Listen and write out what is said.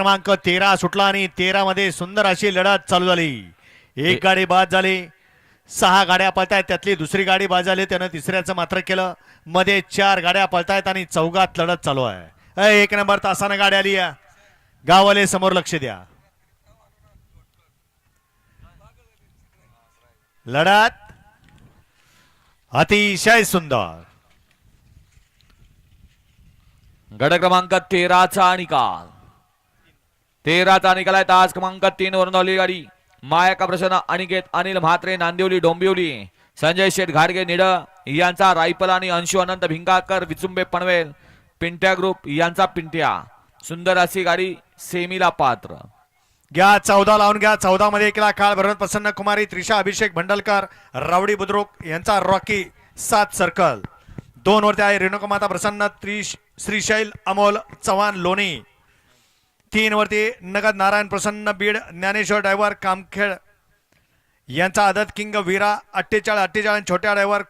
क्रमांक तेरा सुटला आणि तेरा मध्ये सुंदर अशी लढत चालू झाली. एक गाडी बाद झाली. सहा गाड्या पळतायत त्यातली दुसरी गाडी बाद झाली त्यानं तिसऱ्याचं मात्र केलं. मध्ये चार गाड्या पळतायत आणि चौघात लढत चालू आहे. एक नंबर तासानं गाडी आली या. गावाले समोर लक्ष द्या. लढत अतिशय सुंदर. गड क्रमांक तेराचा निकाल तेराचा निकाल आहे तास क्रमांक तीन वरून धावली गाडी. मायाका प्रसन्न अनिकेत अनिल म्हात्रे नांदिवली डोंबिवली संजय शेठ घाडगे निड यांचा रायफल आणि अंशु अनंत भिंगाकर विचुंबे पनवेल पिंट्या ग्रुप यांचा पिंट्या. सुंदर अशी गाडी सेमीला पात्र. घ्या चौदा लावून घ्या. चौदा मध्ये एकला काळ भरत प्रसन्न कुमारी त्रिशा अभिषेक भंडलकर रावडी बुद्रुक यांचा रॉकी सात सर्कल दोन वरती आहे रेणुकामाता प्रसन्न त्रिश श्रीशैल अमोल चव्हाण लोणी. तीन वरती नगद नारायण प्रसन्न बीड ज्ञानेश्वर ड्रायव्हर कामखेड. यांचा आदत किंग वीरा अठ्ठेचाळीस अठ्ठेचाळीस छोट्या ड्रायव्हर